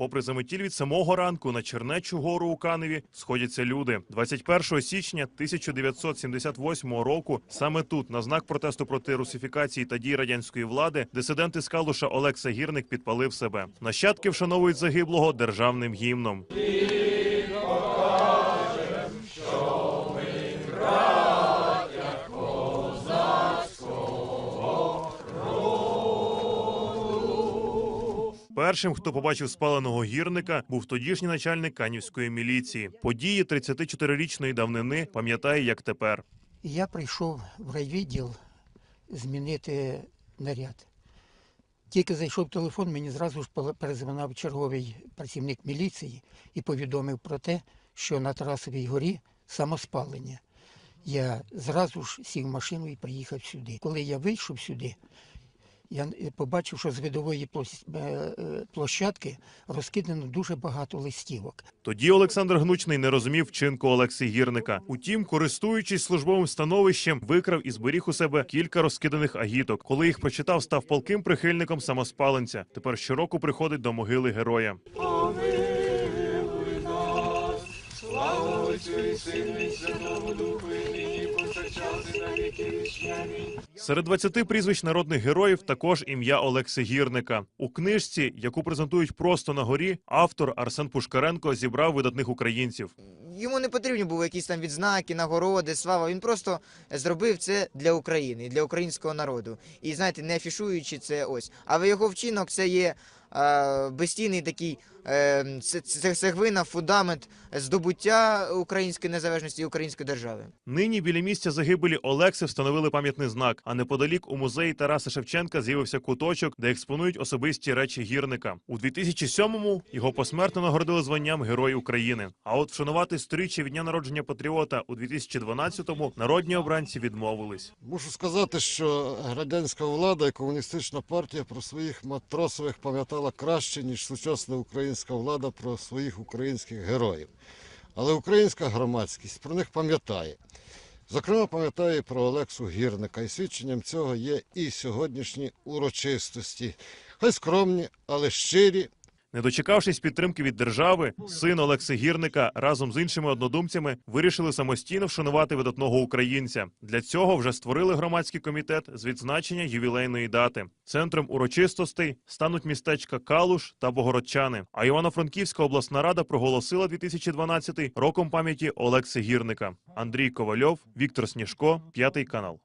Попри заметіль від самого ранку на Чернечу гору у Каневі сходяться люди. 21 січня 1978 року саме тут, на знак протесту проти русифікації та дій радянської влади, дисиденти із Калуша Олекса Гірник підпалив себе. Нащадки вшановують загиблого державним гімном. Першим, хто побачив спаленого гірника, був тодішній начальник канівської міліції. Події 34-річної давнини пам'ятає як тепер. Я прийшов в райвідділ змінити наряд. Тільки зайшов телефон, мені зразу ж перезвонив черговий працівник міліції і повідомив про те, що на Тарасовій горі самоспалення. Я зразу ж сів в машину і приїхав сюди. Коли я вийшов сюди, я е, побачив, що з видової е, е, площадки розкидано дуже багато листівок. Тоді Олександр Гнучний не розумів вчинку Олекси Гірника. Утім, користуючись службовим становищем, викрав і зберіг у себе кілька розкиданих агіток. Коли їх прочитав, став палким прихильником самоспаленця. Тепер щороку приходить до могили героя. Серед 20 прізвищ народних героїв також ім'я Олекси Гірника. У книжці, яку презентують просто на горі, автор Арсен Пушкаренко зібрав видатних українців. Йому не потрібні були якісь там відзнаки, нагороди, слава. Він просто зробив це для України, для українського народу. І знаєте, не афішуючи це ось. Але його вчинок це є е, безстійний такий це, це, цеглина, фундамент здобуття української незалежності і української держави. Нині біля місця загибелі Олекси встановили пам'ятний знак. А неподалік у музеї Тараса Шевченка з'явився куточок, де експонують особисті речі гірника. У 2007-му його посмертно нагородили званням Герой України. А от вшанувати сторіччя від дня народження патріота у 2012-му народні обранці відмовились. Мушу сказати, що радянська влада і комуністична партія про своїх матросових пам'ятала краще, ніж сучасна українська влада про своїх українських героїв. Але українська громадськість про них пам'ятає. Зокрема, пам'ятає про Олексу Гірника, і свідченням цього є і сьогоднішні урочистості. Хай скромні, але щирі Не дочекавшись підтримки від держави, син Олекси Гірника разом з іншими однодумцями вирішили самостійно вшанувати видатного українця. Для цього вже створили громадський комітет з відзначення ювілейної дати. Центром урочистостей стануть містечка Калуш та Богородчани. А Івано-Франківська обласна рада проголосила 2012 роком пам'яті Олекси Гірника. Андрій Ковальов, Віктор Сніжко, п'ятий канал.